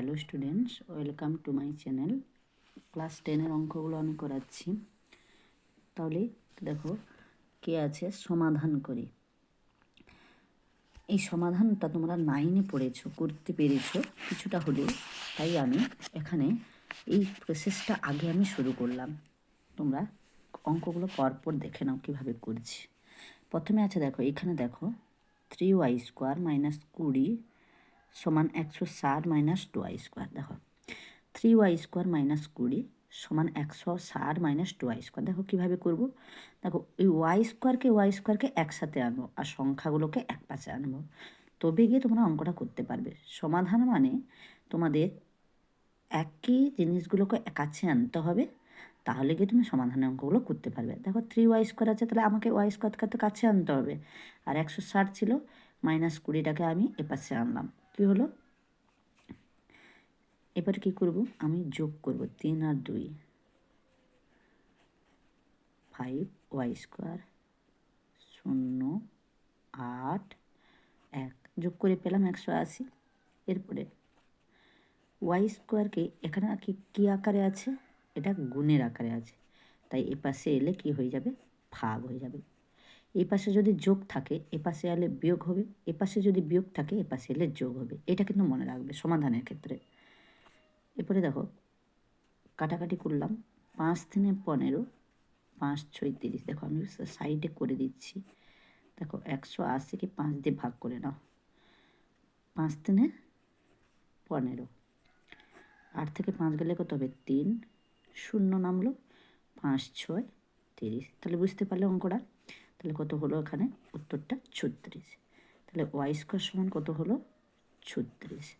Hello students welcome to my channel class টেনের অঙ্কগুলো আমি করাচ্ছি। তাহলে দেখো কে আছে? সমাধান করি। এই সমাধানটা তোমরা নাইনে পড়েছো, করতে পেরেছ কিছুটা হলেও। তাই আমি এখানে এই প্রসেসটা আগে আমি শুরু করলাম। তোমরা অঙ্কগুলো পরপর দেখে নাও কীভাবে করছি। প্রথমে আছে দেখো, এখানে দেখো থ্রি ওয়াই স্কোয়ার মাইনাস কুড়ি সমান একশো ষাট মাইনাস টু আই স্কোয়ার দেখো। থ্রি ওয়াই স্কোয়ার মাইনাস কুড়ি সমান একশো ষাট মাইনাস টু আই স্কোয়ার দেখো কীভাবে করব? দেখো, এই ওয়াই স্কোয়ারকে ওয়াই স্কোয়ারকে একসাথে আনব আর সংখ্যাগুলোকে এক পাশে আনব। তবে গিয়ে তোমরা অঙ্কটা করতে পারবে। সমাধান মানে তোমাদের একই জিনিসগুলোকে কাছে আনতে হবে, তাহলে গিয়ে তুমি সমাধানের অঙ্কগুলো করতে পারবে। দেখো থ্রি ওয়াই স্কোয়ার আছে, তাহলে আমাকে ওয়াই স্কোয়ারকে তো কাছে আনতে হবে। আর একশো ষাট ছিল মাইনাস কুড়িটাকে আমি এপাশে আনলাম। কী হলো। এবার কি করব? আমি যোগ করব তিন আর দুই। ফাইভ ওয়াই স্কোয়ার শূন্য আট এক। যোগ করে পেলাম একশো আশি। এরপরে ওয়াই স্কোয়ারকে এখানে কি, কী আকারে আছে? এটা গুণের আকারে আছে। তাই এ পাশে এলে কি হয়ে যাবে? ভাগ হয়ে যাবে। এই পাশে যদি যোগ থাকে, এ পাশে এলে বিয়োগ হবে, এ পাশে যদি বিয়োগ থাকে, এ পাশে এলে যোগ হবে। এটা কিন্তু মনে রাখবে সমাধানের ক্ষেত্রে। এরপরে দেখো, কাটাকাটি করলাম, পাঁচ দিনে পনেরো, পাঁচ ছয় তিরিশ। দেখো, আমি সাইডে করে দিচ্ছি। দেখো, একশো আশিকে পাঁচ দিয়ে ভাগ করে নাও। পাঁচ তিনে পনেরো। আট থেকে পাঁচ গেলে কত হবে? তিন। শূন্য নামলো, পাঁচ ছয় তিরিশ। তাহলে বুঝতে পারলে অঙ্কটা? তাহলে কত হলো এখানে? উত্তরটা ছত্রিশ। তাহলে ওয়াই স্কোয়ার সমান কত হলো? ছত্রিশ।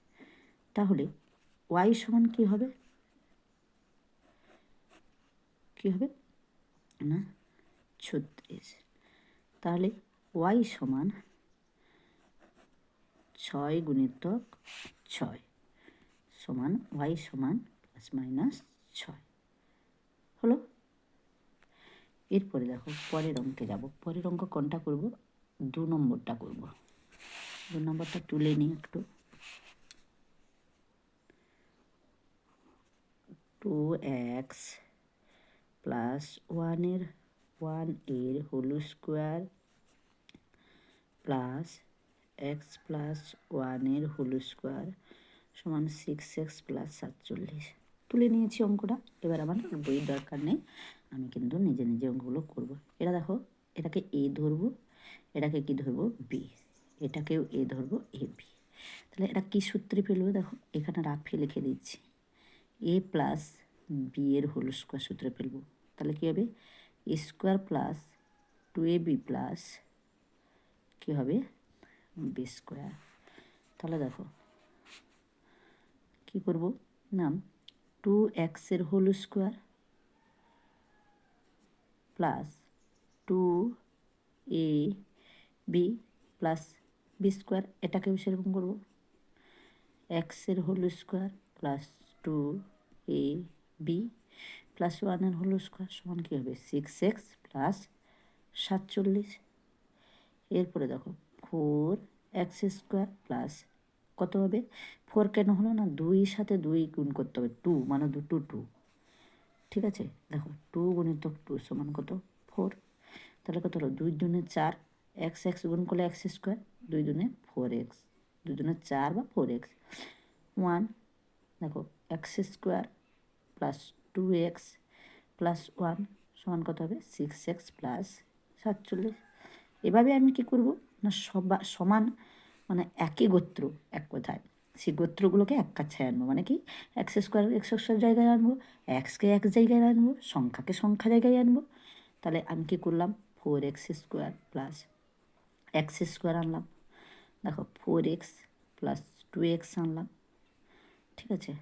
তাহলে ওয়াই সমান কী হবে? কী হবে? না, ছত্রিশ। তাহলে ওয়াই সমান ছয় গুণিতক ছয় সমান ওয়াই সমান প্লাস মাইনাস ছয়। হলো এরপরে দেখো পরের অঙ্কে যাব। পরের অঙ্ক কোনটা করব? দু নম্বরটা করব। দু নম্বরটা তুলে নিই একটু। টু এক্স প্লাস ওয়ানের ওয়ানের whole square plus X plus ওয়ানের হোল স্কোয়ার সমান সিক্স এক্স প্লাস সাতচল্লিশ। তুলে নিয়েছি অঙ্কটা। এবার আমার বইয়ের দরকার নেই। আমি কিন্তু নিজে নিজে অঙ্কগুলো করব। এটা দেখো, এটাকে এ ধরবো, এটাকে কি ধরবো? বি। এটাকেও এ ধরবো, এ, বি। তাহলে এটা কী সূত্রে ফেলব দেখো, এখানে রাফে লিখে দিচ্ছি। এ প্লাস বি এর হোল স্কোয়ার সূত্রে ফেলব। তাহলে কী হবে? A square plus two A B plus কী হবে? B square. তাহলে দেখো, কী করব? নাম, টু এক্সের whole square plus two A B plus B square এটাকেও সেরকম করব। এক্সের whole square plus two A B plus ওয়ানের হোল স্কোয়ার সমান কী হবে? সিক্স এক্স প্লাস সাতচল্লিশ। এরপরে দেখো ফোর এক্স স্কোয়ার প্লাস কত হবে? ফোর কেন হলো না? দুই সাথে দুই গুণ করতে হবে টু মানে দুটো টু ঠিক আছে? দেখো টু গুণিতক টু সমান কত? ফোর তাহলে কত হলো? দুই দুনে চার এক্স এক্স গুণ করলে এক্স স্কোয়ার দুই দুনে ফোর এক্স দুই দুনে চার বা ফোর এক্স ওয়ান দেখো X square plus two X plus one সমান কত হবে? সিক্স এক্স প্লাস সাতচল্লিশ। এভাবে আমি কি করব? না সবা, সমান মানে একই গোত্র এক কথায়? সেই গোত্রগুলোকে এক কাছে আনব। মানে কি? এক্স স্কোয়ার এক্স স্কোয়ার জায়গায় আনব এক্সকে এক জায়গায় আনব, সংখ্যাকে সংখ্যা জায়গায় আনব। তাহলে আমি কী করলাম? Four X square plus X square আনলাম। দেখো four X plus two X আনলাম। ঠিক আছে?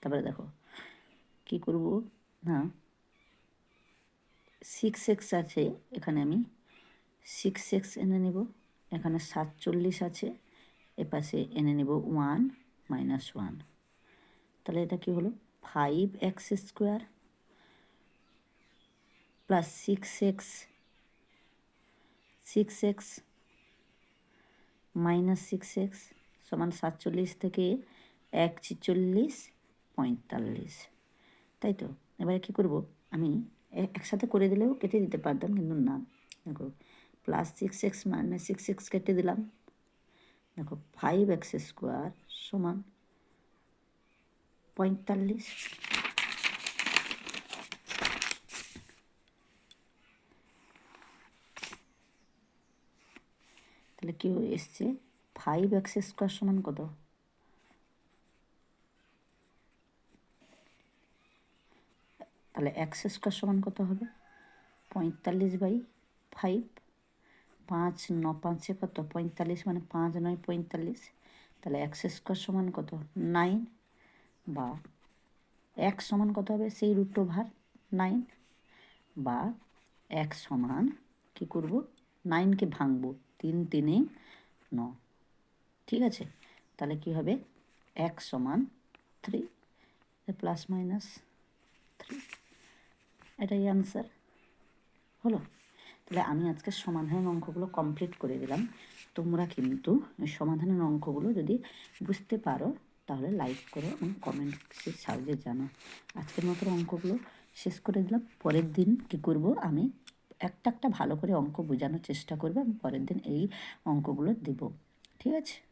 তারপরে দেখো, কী করব? না সিক্স এক্স আছে, এখানে আমি সিক্স এক্স এনে নেব। এখানে সাতচল্লিশ আছে। এপাশে এনে নেব ওয়ান মাইনাস ওয়ান তাহলে এটা কি হলো? Five X square plus six X six X minus six X সমান সাতচল্লিশ থেকে এক ছিচল্লিশ পঁয়তাল্লিশ। তাই তো? এবারে কী করব? আমি একসাথে করে দিলেও কেটে দিতে পারতাম, কিন্তু না। দেখো plus six X minus six X কেটে দিলাম। দেখো ফাইভ এক্স স্কোয়ার সমান পঁয়তাল্লিশ। তাহলে কি এসছে? ফাইভ এক্স স্কোয়ার সমান কত? তাহলে এক্স স্কোয়ার সমান কত হবে? পঁয়তাল্লিশ বাই ফাইভ পাঁচ, ন পাঁচে কত? পঁয়তাল্লিশ মানে পাঁচ, নয়, পঁয়তাল্লিশ। তাহলে এক্স স্কোয়ার সমান কত? নাইন বা এক সমান কত হবে? সেই রুট ওভার নাইন বা এক সমান কী করব? নাইনকে ভাঙবো। তিন, তিনে ন। ঠিক আছে? তাহলে কি হবে? এক সমান থ্রি প্লাস মাইনাস থ্রি এটাই অ্যান্সার হলো? তাহলে আমি আজকে সমাধানের অঙ্কগুলো কমপ্লিট করে দিলাম। তোমরা কিন্তু সমাধানের অঙ্কগুলো যদি বুঝতে পারো, তাহলে লাইক করো এবং কমেন্টসের সাহায্যে জানো। আজকের মতো অঙ্কগুলো শেষ করে দিলাম। পরের দিন কি করব আমি? একটা একটা ভালো করে অঙ্ক বোঝানোর চেষ্টা করব এবং পরের দিন এই অঙ্কগুলো দেব। ঠিক আছে?